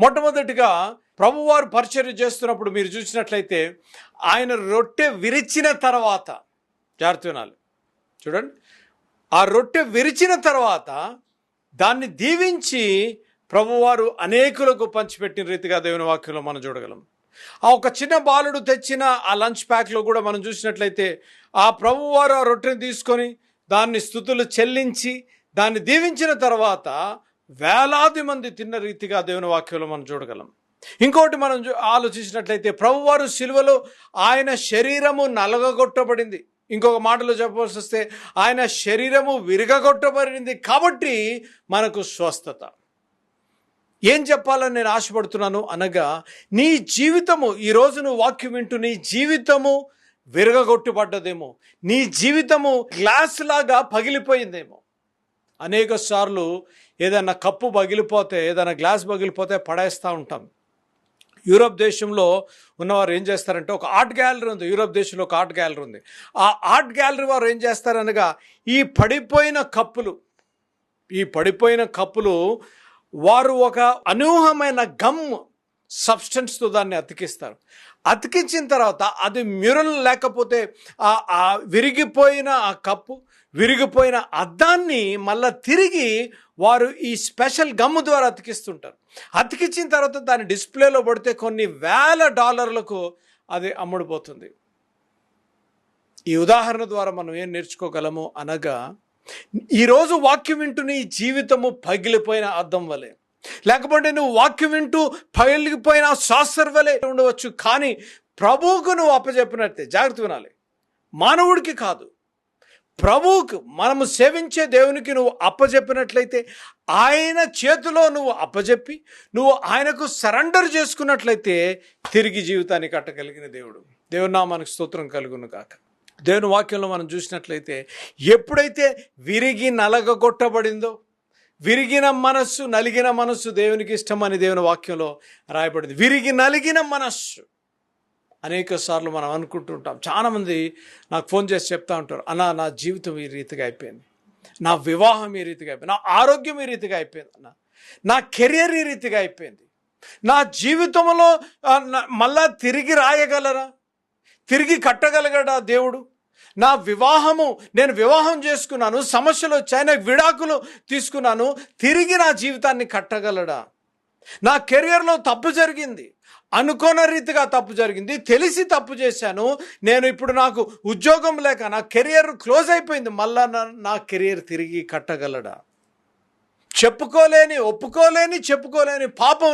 మొట్టమొదటిగా ప్రభువారు పరిచర్య చేస్తున్నప్పుడు మీరు చూసినట్లయితే ఆయన రొట్టె విరిచిన తర్వాత జాగ్రత్త వినాలి. చూడండి. ఆ రొట్టె విరిచిన తర్వాత దాన్ని దీవించి ప్రభువారు అనేకులకు పంచిపెట్టిన రీతిగా దేవుని వాక్యంలో మనం చూడగలం. ఆ ఒక చిన్న బాలుడు తెచ్చిన ఆ లంచ్ ప్యాక్లో కూడా మనం చూసినట్లయితే ఆ ప్రభువారు ఆ రొట్టెని తీసుకొని దాన్ని స్థుతులు చెల్లించి దాన్ని దీవించిన తర్వాత వేలాది మంది తిన్న రీతిగా దేవుని వాక్యంలో మనం చూడగలం. ఇంకోటి మనం చూ- ఆలోచించినట్లయితే ప్రభువారు శిలువలో ఆయన శరీరము నలగగొట్టబడింది. ఇంకొక మాటలో చెప్పవలసి వస్తే ఆయన శరీరము విరగగొట్టబడింది కాబట్టి మనకు స్వస్థత. ఏం చెప్పాలని నేను ఆశపడుతున్నాను అనగా నీ జీవితము ఈరోజు నువ్వు వాక్యం వింటూ నీ జీవితము విరగగొట్టుబడ్డదేమో. నీ జీవితము గ్లాస్ లాగా పగిలిపోయిందేమో. అనేక సార్లు ఏదైనా కప్పు పగిలిపోతే ఏదైనా గ్లాస్ పగిలిపోతే పడేస్తూ ఉంటాం. యూరోప్ దేశంలో ఉన్నవారు ఏం చేస్తారంటే ఒక ఆర్ట్ గ్యాలరీ ఉంది. యూరోప్ దేశంలో ఒక ఆర్ట్ గ్యాలరీ ఉంది. ఆ ఆర్ట్ గ్యాలరీ వారు ఏం చేస్తారనగా ఈ పడిపోయిన కప్పులు ఈ పడిపోయిన కప్పులు వారు ఒక అనూహమైన గమ్ సబ్స్టెన్స్తో దాన్ని అతికిస్తారు. అతికించిన తర్వాత అది మ్యూరల్ లేకపోతే ఆ విరిగిపోయిన ఆ కప్పు విరిగిపోయిన అద్దాన్ని మళ్ళా తిరిగి వారు ఈ స్పెషల్ గమ్ ద్వారా అతికిస్తుంటారు. అతికించిన తర్వాత దాన్ని డిస్ప్లేలో పడితే కొన్ని వేల డాలర్లకు అది అమ్ముడుపోతుంది. ఈ ఉదాహరణ ద్వారా మనం ఏం నేర్చుకోగలము అనగా ఈరోజు వాక్యం వింటూ నీ జీవితము పగిలిపోయిన అద్దం వలె. లేకపోతే నువ్వు వాక్యం వింటూ పగిలిపోయిన శాస్త్రవలే ఉండవచ్చు. కానీ ప్రభువుకు నువ్వు అప్పచెప్పినట్టే. జాగ్రత్త వినాలి. మానవుడికి కాదు. ప్రభువుకు మనము సేవించే దేవునికి నువ్వు అప్పచెప్పినట్లయితే ఆయన చేతిలో నువ్వు అప్పజెప్పి నువ్వు ఆయనకు సరెండర్ చేసుకున్నట్లయితే తిరిగి జీవితాన్ని కట్టగలిగిన దేవుడు. దేవుని మనకు స్తోత్రం కలుగును కాక దేవుని వాక్యంలో మనం చూసినట్లయితే ఎప్పుడైతే విరిగి నలగగొట్టబడిందో విరిగిన మనస్సు నలిగిన మనస్సు దేవునికి ఇష్టం అని దేవుని వాక్యంలో రాయబడింది. విరిగి నలిగిన మనస్సు. అనేక సార్లు మనం అనుకుంటుంటాం చాలామంది నాకు ఫోన్ చేసి చెప్తా ఉంటారు అన్న నా జీవితం ఈ రీతిగా అయిపోయింది. నా వివాహం ఈ రీతిగా అయిపోయింది. నా ఆరోగ్యం ఈ రీతిగా అయిపోయింది అన్న. నా కెరియర్ ఈ రీతిగా అయిపోయింది. నా జీవితంలో మళ్ళా తిరిగి రాయగలరా? తిరిగి కట్టగలగడా దేవుడు? నా వివాహము నేను వివాహం చేసుకున్నాను సమస్యలు వచ్చాయి నాకు విడాకులు తీసుకున్నాను తిరిగి నా జీవితాన్ని కట్టగలడా? నా కెరియర్లో తప్పు జరిగింది అనుకోని రీతిగా తప్పు జరిగింది తెలిసి తప్పు చేశాను నేను ఇప్పుడు నాకు ఉద్యోగం లేక నా కెరియర్ క్లోజ్ అయిపోయింది మళ్ళా నా నా కెరియర్ తిరిగి కట్టగలడా? చెప్పుకోలేని ఒప్పుకోలేని చెప్పుకోలేని పాపం